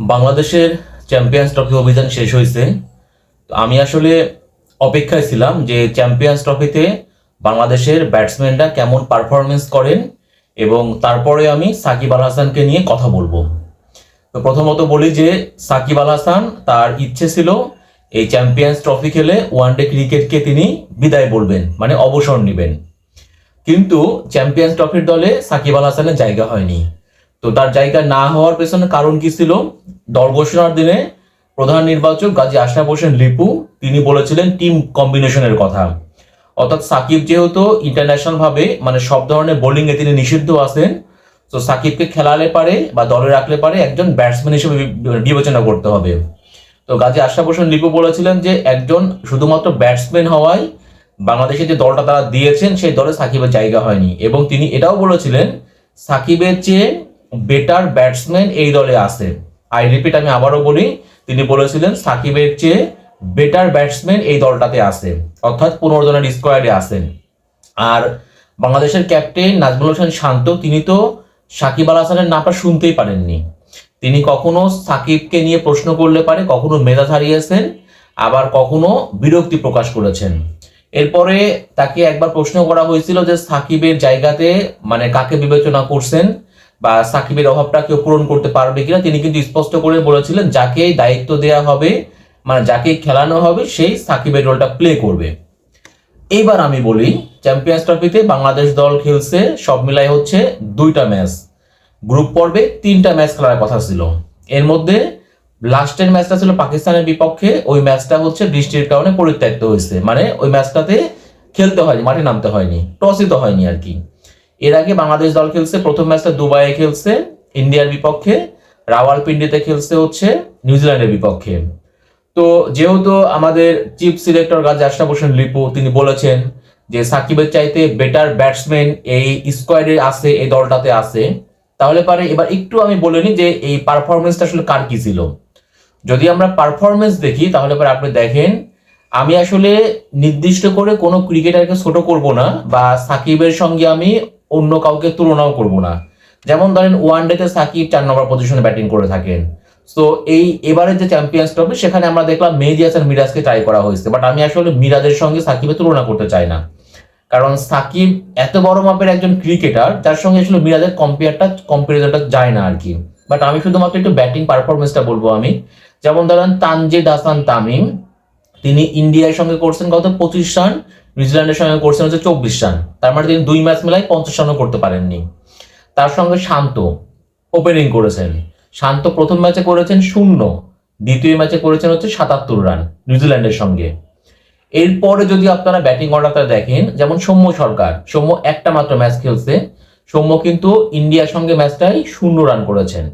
বাংলাদেশের champions trophy অভিযান শেষ হয়েছে। তো আমি আসলে অপেক্ষায় ছিলাম যে চ্যাম্পিয়ন্স ট্রফিতে বাংলাদেশের ব্যাটসম্যানরা কেমন পারফরমেন্স করেন এবং তারপরে আমি সাকিব আল হাসানকে নিয়ে কথা বলব। তো প্রথমত বলি যে সাকিব আল হাসান তার ইচ্ছে ছিল এই চ্যাম্পিয়ন্স ট্রফি খেলে ওয়ানডে ক্রিকেটকে তিনি বিদায় বলবেন মানে অবসর নেবেন। কিন্তু চ্যাম্পিয়ন্স ট্রফির দলে সাকিব আল হাসানের জায়গা হয়নি। তো তার জায়গা না হওয়ার পেছনে কারণ কি ছিল? দল ঘোষণার দিনে প্রধান নির্বাচক গাজী আশরাফ হোসেন লিপু, তিনি বলেছিলেন টিম কম্বিনেশনের কথা। অর্থাৎ সাকিব যেহেতু ইন্টারন্যাশনাল ভাবে মানে সব ধরনের বোলিং এ তিনি নিষিদ্ধ আছেন, তো সাকিবকে খেলালে পারে বা দলে রাখলে পারে একজন ব্যাটসম্যান হিসেবে বিবেচনা করতে হবে। তো গাজী আশরাফ হোসেন লিপু বলেছিলেন যে একজন শুধুমাত্র ব্যাটসম্যান হওয়ায় বাংলাদেশে যে দলটা তারা দিয়েছেন, সেই দলে সাকিবের জায়গা হয়নি। এবং তিনি এটাও বলেছিলেন, সাকিবের চেয়ে বেটার ব্যাটসম্যান এই দলে আছে। আই রিপিট আমি আবারও বলি, তিনি বলেছিলেন সাকিবের চেয়ে বেটার ব্যাটসম্যান এই দলটাতে আছে। অর্থাৎ পনেরো জনের স্কোয়াডে আছেন। আর বাংলাদেশের ক্যাপ্টেন নাজমুল হোসেন শান্ত, তিনি তো সাকিব আল হাসানের নামটা শুনতেই পারেননি। তিনি কখনো সাকিবকে নিয়ে প্রশ্ন করলে পারে, কখনো মেজাজ হারিয়েছেন, আবার কখনো বিরক্তি প্রকাশ করেছেন। এরপরে তাকে একবার প্রশ্ন করা হয়েছিল যে সাকিবের জায়গাতে মানে কাকে বিবেচনা করছেন বা সাকিবের অভাবটা কেউ পূরণ করতে পারবে কিনা তিনি কিন্তু স্পষ্ট করে বলেছিলেন, যাকে দায়িত্ব দেয়া হবে মানে যাকে খেলানো হবে, সেই সাকিবের রোলটা প্লে করবে। এইবার আমি বলি চ্যাম্পিয়ন্স ট্রফিতে বাংলাদেশ দল খেলছে, সব মিলাই হচ্ছে দুইটা ম্যাচ গ্রুপ পর্বে তিনটা ম্যাচ খেলার কথা ছিল। এর মধ্যে লাস্টের ম্যাচটা ছিল পাকিস্তানের বিপক্ষে, ওই ম্যাচটা হচ্ছে বৃষ্টির কারণে পরিত্যক্ত হয়েছে। মানে ওই ম্যাচটাতে খেলতে হয়নি, মাঠে নামতে হয়নি টসই তো হয়নি আর কি। এর আগে বাংলাদেশ দল খেলছে, প্রথম ম্যাচটা দুবাইয়ে খেলছে, ইন্ডিয়ার বিপক্ষে, রাওয়ালপিন্ডিতে খেলছে হচ্ছে নিউজিল্যান্ডের বিপক্ষে। তো যেহেতু আমাদের চিফ সিলেক্টর গাজী আশরাফ হোসেন লিপু, তিনি বলেছেন যে সাকিবের চাইতে বেটার ব্যাটসম্যান এই স্কোয়াডে আছে, এই দলটাতে আছে। তাহলে পারে, এবার একটু আমি বলে নিই যে এই পারফরমেন্সটা আসলে কার কি ছিল? যদি আমরা পারফরমেন্স দেখি, তাহলে পরে আপনি দেখেন, আমি আসলে নির্দিষ্ট করে কোনো ক্রিকেটারকে ছোট করব না, বা সাকিবের সঙ্গে আমি অন্য কাউকে তুলনাও করব না। যেমন ধরেন ওয়ান ডেতে সাকিব চার নম্বর পজিশনে ব্যাটিং করে থাকেন। সো এই এবারের যে চ্যাম্পিয়ন্স ট্রফি সেখানে আমরা দেখলাম মেহেদি হাসান মিরাজকে ট্রাই করা হয়েছে। বাট আমি আসলে মিরাজের সঙ্গে সাকিবের তুলনা করতে চাই না। কারণ সাকিব এত বড় মাপের একজন ক্রিকেটার যার সঙ্গে আসলে মিরাজের কম্পেয়ারটা কম্পারিজনটা যায় না আর কি। বাট আমি শুধুমাত্র একটু ব্যাটিং পারফরমেন্সটা বলব আমি। যেমন ধরেন তানজিদ হাসান তামিম, তিনি ইন্ডিয়ার সঙ্গে করছেন কত পঁচিশ রান। নিউজিল্যান্ডের সঙ্গে করছেন হচ্ছে চব্বিশ রান। তার মানে তিনি দুই ম্যাচ মেলায় পঞ্চাশ রানও করতে পারেননি। তার সঙ্গে শান্ত ওপেনিং করেছেন। শান্ত প্রথম ম্যাচে করেছেন শূন্য, দ্বিতীয় ম্যাচে করেছেন হচ্ছে সাতাত্তর রান নিউজিল্যান্ডের সঙ্গে। এরপরে যদি আপনারা ব্যাটিং অর্ডারটা দেখেন, যেমন সৌম্য সরকার, সৌম্য একটা মাত্র ম্যাচ খেলছে, সৌম্য কিন্তু ইন্ডিয়ার সঙ্গে ম্যাচটাই শূন্য রান করেছেন।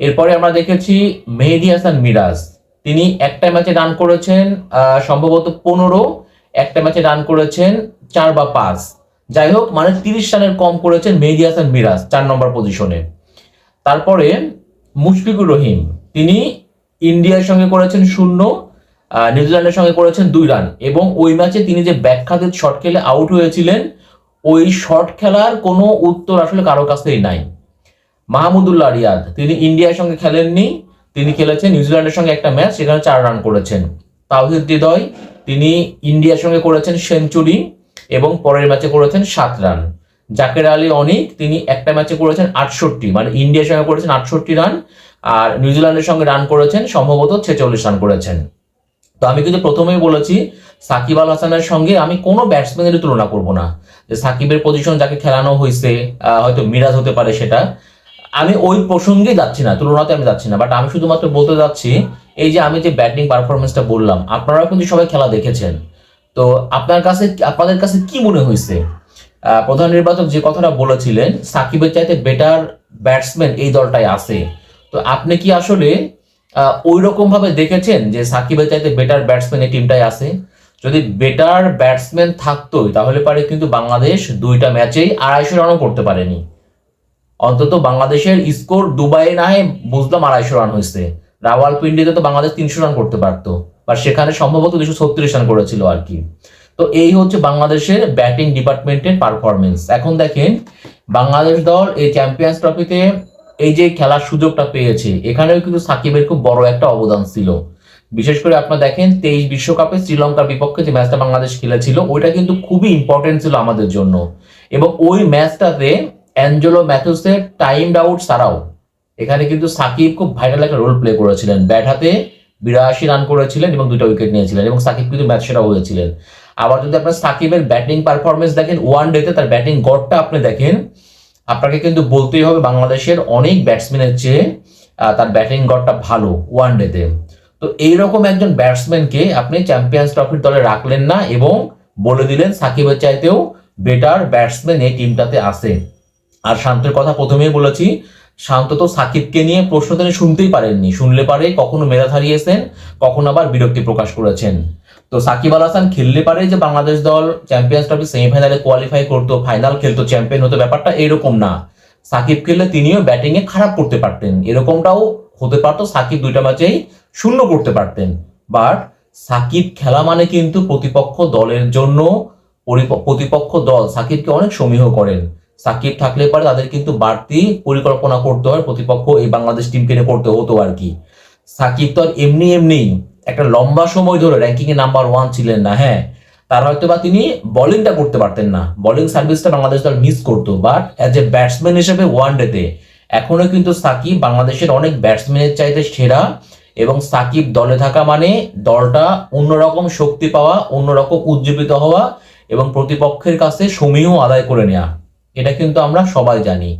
এরপরে আমরা দেখেছি মেহেদি হাসান মিরাজ, তিনি একটা ম্যাচে রান করেছেন সম্ভবত পনেরো একটা ম্যাচে রান করেছেন চার বা পাঁচ। যাই হোক মানে তিরিশ রানের কম করেছেন মেহেদি হাসান মিরাজ চার নম্বর পজিশনে তারপরে মুশফিকুর রহিম, তিনি ইন্ডিয়ার সঙ্গে করেছেন শূন্য নিউজিল্যান্ডের সঙ্গে করেছেন দুই রান এবং ওই ম্যাচে তিনি যে ব্যাখ্যাতীত শট খেলে আউট হয়েছিলেন, ওই শট খেলার কোনো উত্তর আসলে কারও কাছেই নাই। মাহমুদুল্লাহ রিয়াদ, তিনি ইন্ডিয়ার সঙ্গে খেলেননি, তিনি খেলেছেন নিউজিল্যান্ডের সঙ্গে একটা ম্যাচ সেখানে চার রান করেছেন। তাওহিদ হৃদয় তিনি ইন্ডিয়ার সঙ্গে করেছেন সেঞ্চুরি এবং পরের ম্যাচে করেছেন সাত রান। জাকের আলী অনিক, তিনি একটা ম্যাচে করেছেন আটষট্টি মানে ইন্ডিয়ার সঙ্গে করেছেন আটষট্টি রান আর নিউজিল্যান্ডের সঙ্গে রান করেছেন সম্ভবত ছেচল্লিশ রান করেছেন। তো আমি কিন্তু প্রথমেই বলেছি, সাকিব আল হাসানের সঙ্গে আমি কোনো ব্যাটসম্যানের তুলনা করব না। যে সাকিবের পজিশন যাকে খেলানো হয়েছে হয়তো মিরাজ হতে পারে সেটা আমি ওই প্রসঙ্গে যাচ্ছি না, তুলনাতে আমি যাচ্ছি না বাট আমি শুধুমাত্র বলতে যাচ্ছি, এই যে আমি যে ব্যাটিং পারফরমেন্সটা বললাম, আপনারাও কিন্তু সবাই খেলা দেখেছেন। তো আপনার কাছে, আপনাদের কাছে কি মনে হয়েছে? প্রধান নির্বাচক যে কথাটা বলেছিলেন, সাকিবের চাইতে বেটার ব্যাটসম্যান এই দলটায় আছে। তো আপনি কি আসলে ওই রকম ভাবে দেখেছেন যে সাকিবের চাইতে বেটার ব্যাটসম্যান এই টিমটাই আছে? যদি বেটার ব্যাটসম্যান থাকতোই, তাহলে পারে কিন্তু বাংলাদেশ দুইটা ম্যাচেই আড়াইশো রানও করতে পারেনি। অন্তত বাংলাদেশের স্কোর দুবাইয়ে না হয় বুঝলাম আড়াইশো রান হয়েছে। রাওয়ালপিন্ডিতে তো বাংলাদেশ তিনশো রান করতে পারতো। বা সেখানে সম্ভবত দুশো ছত্রিশ রান করেছিল আর কি। তো এই হচ্ছে বাংলাদেশের ব্যাটিং ডিপার্টমেন্টের পারফরমেন্স এখন দেখেন, বাংলাদেশ দল এই চ্যাম্পিয়ন্স ট্রফিতে এই যে খেলার সুযোগটা পেয়েছে, এখানেও কিন্তু সাকিবের খুব বড় একটা অবদান ছিল। বিশেষ করে আপনারা দেখেন, তেইশ বিশ্বকাপে শ্রীলঙ্কার বিপক্ষে যে ম্যাচটা বাংলাদেশ খেলেছিল, ওইটা কিন্তু খুবই ইম্পর্টেন্ট ছিল আমাদের জন্য। এবং ওই ম্যাচটাতে অ্যাঞ্জেলো ম্যাথুসের টাইমড আউট ছাড়াও, এখানে কিন্তু সাকিব খুব ভাইরাল একটা রোল প্লে করেছিলেন। ব্যাট হাতে বিরাশি রান করেছিলেন এবং দুটো উইকেট নিয়েছিলেন এবং সাকিব কিন্তু ম্যাচ সেরা হয়েছিলেন। আবার যদি আপনার সাকিবের ব্যাটিং পারফরমেন্স দেখেন ওয়ান ডেতে তার ব্যাটিং গড়টা আপনি দেখেন, আপনাকে কিন্তু বলতেই হবে বাংলাদেশের অনেক ব্যাটসম্যানের চেয়ে তার ব্যাটিং গড়টা ভালো ওয়ান ডেতে তো। এইরকম একজন ব্যাটসম্যানকে আপনি চ্যাম্পিয়ন্স ট্রফির দলে রাখলেন না এবং বলে দিলেন সাকিবের চাইতেও বেটার ব্যাটসম্যান এই টিমটাতে আছে। আর শান্তের কথা প্রথমেই বলেছি, শান্ত তো সাকিবকে নিয়ে প্রশ্ন তিনি শুনতেই পারেননি। শুনলে পারে কখনো মেধা হারিয়েছেন, কখনো আবার বিরক্তি প্রকাশ করেছেন। তো সাকিব আল হাসান খেললে পারে যে বাংলাদেশ দল চ্যাম্পিয়ন্স ট্রফি সেমিফাইনালে কোয়ালিফাই করতো ফাইনাল খেলতো চ্যাম্পিয়ন হতো, ব্যাপারটা এরকম না। সাকিব খেললে তিনিও ব্যাটিং এ খারাপ করতে পারতেন। এরকমটাও হতে পারতো সাকিব দুইটা ম্যাচেই শূন্য করতে পারতেন। বাট সাকিব খেলা মানে কিন্তু প্রতিপক্ষ দলের জন্য প্রতিপক্ষ দল সাকিবকে অনেক সমীহ করেন। সাকিব থাকলে পারে তাদের কিন্তু বাড়তি পরিকল্পনা করতে হয়, প্রতিপক্ষ এই বাংলাদেশ টিমকে নিয়ে করতে হতো আর কি। সাকিব তো আর এমনি এমনি একটা লম্বা সময় ধরে র্যাঙ্কিং এ নাম্বার ওয়ান ছিলেন না হ্যাঁ। তার হয়তো বা তিনি বোলিংটা করতে পারতেন না। বোলিং সার্ভিসটা বাংলাদেশ দল মিস করতো বাট অ্যাজ এ ব্যাটসম্যান হিসেবে ওয়ান ডেতে এখনও কিন্তু সাকিব বাংলাদেশের অনেক ব্যাটসম্যানের চাইতে সেরা এবং সাকিব দলে থাকা মানে দলটা অন্যরকম শক্তি পাওয়া, অন্যরকম উজ্জীবিত হওয়া এবং প্রতিপক্ষের কাছে সমীহ আদায় করে নেওয়া এটা কিন্তু আমরা সবাই জানি।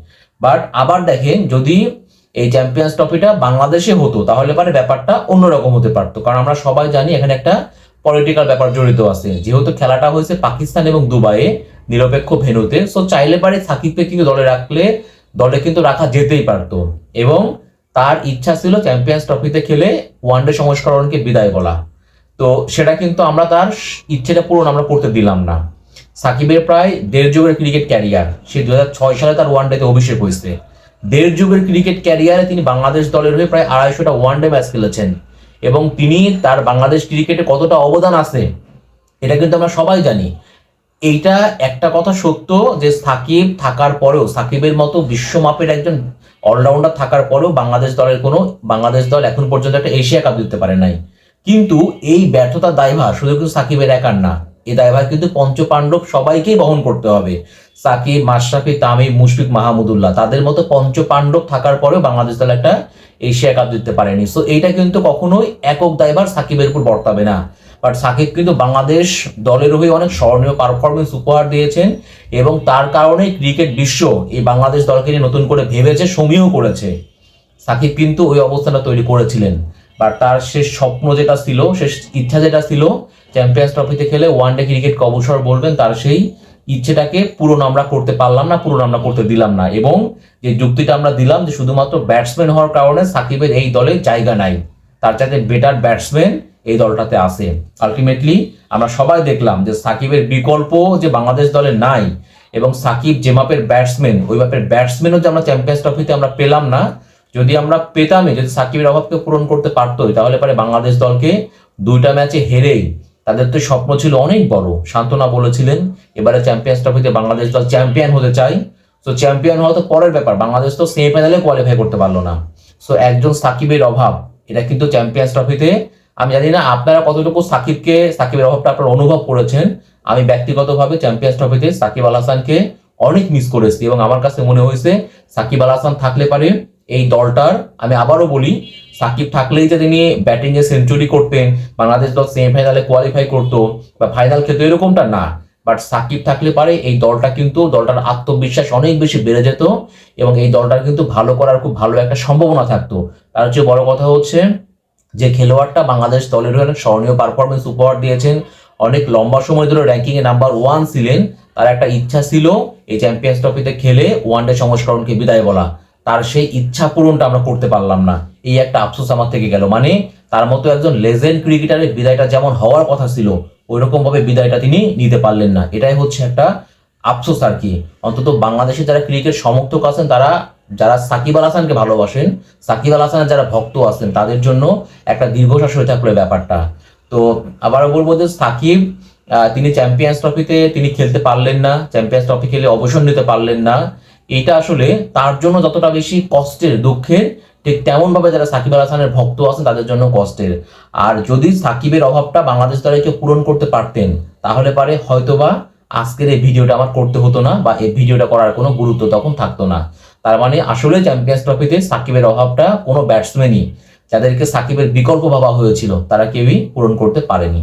বাট আবার দেখেন, যদি এই চ্যাম্পিয়ন্স ট্রফিটা বাংলাদেশে হতো, তাহলে পারে ব্যাপারটা অন্যরকম হতে পারতো। কারণ আমরা সবাই জানি এখানে একটা পলিটিক্যাল ব্যাপার জড়িত আছে। যেহেতু খেলাটা হয়েছে পাকিস্তান এবং দুবাইয়ে নিরপেক্ষ ভেন্যুতে সো চাইলে পারে সাকিবকে কিন্তু দলে রাখলে, দলে কিন্তু রাখা যেতেই পারতো। এবং তার ইচ্ছা ছিল চ্যাম্পিয়ন্স ট্রফিতে খেলে ওয়ানডে সংস্করণকে বিদায় বলা। তো সেটা কিন্তু আমরা তার ইচ্ছেটা পূরণ আমরা করতে দিলাম না। সাকিবের প্রায় দেড় যুগের ক্রিকেট ক্যারিয়ার। সে দু হাজার ছয় সালে তার ওয়ান ওয়ানডেতে অভিষেক হয়েছে। দেড় যুগের ক্রিকেট ক্যারিয়ারে তিনি বাংলাদেশ দলের হয়ে প্রায় আড়াইশোটা ওয়ানডে ম্যাচ খেলেছেন এবং তিনি তার বাংলাদেশ ক্রিকেটে কতটা অবদান আছে, এটা কিন্তু আমরা সবাই জানি। এইটা একটা কথা সত্য যে সাকিব থাকার পরেও, সাকিবের মতো বিশ্বমাপের একজন অলরাউন্ডার থাকার পরেও বাংলাদেশ দলের কোনো, বাংলাদেশ দল এখন পর্যন্ত একটা এশিয়া কাপ জিততে পারে নাই। কিন্তু এই ব্যর্থতার দায়ভার শুধু কিন্তু সাকিবের একার না এই দায়ভার কিন্তু পঞ্চপাণ্ডব সবাইকেই বহন করতে হবে। সাকিব, মাশরাফি, তামিম, মুশফিক মাহমুদুল্লাহ তাদের মতো পঞ্চপাণ্ডব থাকার পরেও বাংলাদেশ দল একটা এশিয়া কাপ জিততে পারেনি। সো এইটা কিন্তু কখনোই একক দায়ভার সাকিবের উপর বর্তাবে না। বাট সাকিব কিন্তু বাংলাদেশ দলের হয়ে অনেক স্মরণীয় পারফরমেন্স উপহার দিয়েছেন এবং তার কারণে ক্রিকেট বিশ্ব এই বাংলাদেশ দলকে নিয়ে নতুন করে ভেবেছে, সমীহ করেছে। সাকিব কিন্তু ওই অবস্থাটা তৈরি করেছিলেন। বাট তার শেষ স্বপ্ন যেটা ছিল, শেষ ইচ্ছা যেটা ছিল চ্যাম্পিয়ন্স ট্রফিতে খেলে ওয়ান ডে ক্রিকেটকে অবসর বলবেন, তার সেই ইচ্ছেটাকে পূরণ আমরা করতে পারলাম না, পূরণ আমরা করতে দিলাম না। এবং যে যুক্তিটা আমরা দিলাম যে শুধুমাত্র ব্যাটসম্যান হওয়ার কারণে সাকিবের এই দলে জায়গা নাই, তার চাইতে বেটার ব্যাটসম্যান এই দলটাতে আসে আলটিমেটলি আমরা সবাই দেখলাম যে সাকিবের বিকল্প যে বাংলাদেশ দলে নাই এবং সাকিব যে মাপের ব্যাটসম্যান ওই মাপের ব্যাটসম্যানও যে আমরা চ্যাম্পিয়ন্স ট্রফিতে আমরা পেলাম না, যদি আমরা পেতামই, যদি সাকিবের অভাবকে পূরণ করতে পারতোই, তাহলে পরে বাংলাদেশ দলকে দুইটা ম্যাচে হেরেই তাদের তো স্বপ্ন ছিল অনেক বড়। সান্ত্বনা বলেছিলেন, এবারে চ্যাম্পিয়ন্স ট্রফিতে বাংলাদেশ দল চ্যাম্পিয়ন হতে চাই তো চ্যাম্পিয়ন হওয়া তো পরের ব্যাপার, বাংলাদেশ তো সেমিফাইনালে কোয়ালিফাই করতে পারল না। সো একজন সাকিবের অভাব, এটা কিন্তু চ্যাম্পিয়ন্স ট্রফিতে, আমি জানি না আপনারা কতটুকু সাকিবকে, সাকিবের অভাবটা আপনারা অনুভব করেছেন। আমি ব্যক্তিগতভাবে চ্যাম্পিয়ন্স ট্রফিতে সাকিব আল হাসানকে অনেক মিস করেছি এবং আমার কাছে মনে হয়েছে সাকিব আল হাসান থাকলে পারে এই দলটার, আমি আবারও বলি, সাকিব থাকলেই যে তিনি ব্যাটিং এ সেঞ্চুরি করতেন, বাংলাদেশ দল সেমিফাইনালে কোয়ালিফাই করতো, বা ফাইনাল খেলতো, এরকমটা না। বাট সাকিব থাকলে পারে এই দলটা কিন্তু, দলটার আত্মবিশ্বাস অনেক বেশি বেড়ে যেত, এবং এই দলটার কিন্তু ভালো করার খুব ভালো একটা সম্ভাবনা থাকতো। তার চেয়ে বড় কথা হচ্ছে, যে খেলোয়াড়টা বাংলাদেশ দলের স্মরণীয় পারফরমেন্স উপহার দিয়েছেন, অনেক লম্বা সময় ধরে র্যাঙ্কিং এ নাম্বার ওয়ান ছিলেন, তার একটা ইচ্ছা ছিল, এই চ্যাম্পিয়ন্স ট্রফিতে খেলে ওয়ান ডে সংস্করণকে বিদায় বলা। তার সেই ইচ্ছা পূরণটা আমরা করতে পারলাম না। এই একটা আফসোস আমার থেকে গেল। মানে তার মতো একজন লেজেন্ড ক্রিকেটারের বিদায়টা যেমন হওয়ার কথা ছিল ওই রকম ভাবে বিদায়টা তিনি নিতে পারলেন না। এটাই হচ্ছে একটা আফসোস আর কি। অন্তত বাংলাদেশে যারা ক্রিকেট সমর্থক আছেন, তারা যারা সাকিব আল হাসানকে ভালোবাসেন, সাকিব আল হাসানের যারা ভক্ত আছেন, তাদের জন্য একটা দীর্ঘশ্বাস হয়ে থাকল ব্যাপারটা। তো আবারও বলব যে সাকিব তিনি চ্যাম্পিয়ন্স ট্রফিতে তিনি খেলতে পারলেন না। চ্যাম্পিয়ন্স ট্রফি খেলে অবসর নিতে পারলেন না। এটা আসলে তার জন্য যতটা বেশি কষ্টের, দুঃখের, ঠিক তেমনভাবে যারা সাকিব আল হাসানের ভক্ত আছেন তাদের জন্য কষ্টের। আর যদি সাকিবের অভাবটা বাংলাদেশ তারা কেউ পূরণ করতে পারতেন, তাহলে পারে হয়তোবা আজকের এই ভিডিওটা আমার করতে হতো না বা এই ভিডিওটা করার কোনো গুরুত্ব তখন থাকতো না। তার মানে আসলে চ্যাম্পিয়ন্স ট্রফিতে সাকিবের অভাবটা কোনো ব্যাটসম্যানই যাদেরকে সাকিবের বিকল্প ভাবা হয়েছিল, তারা কেউই পূরণ করতে পারেনি।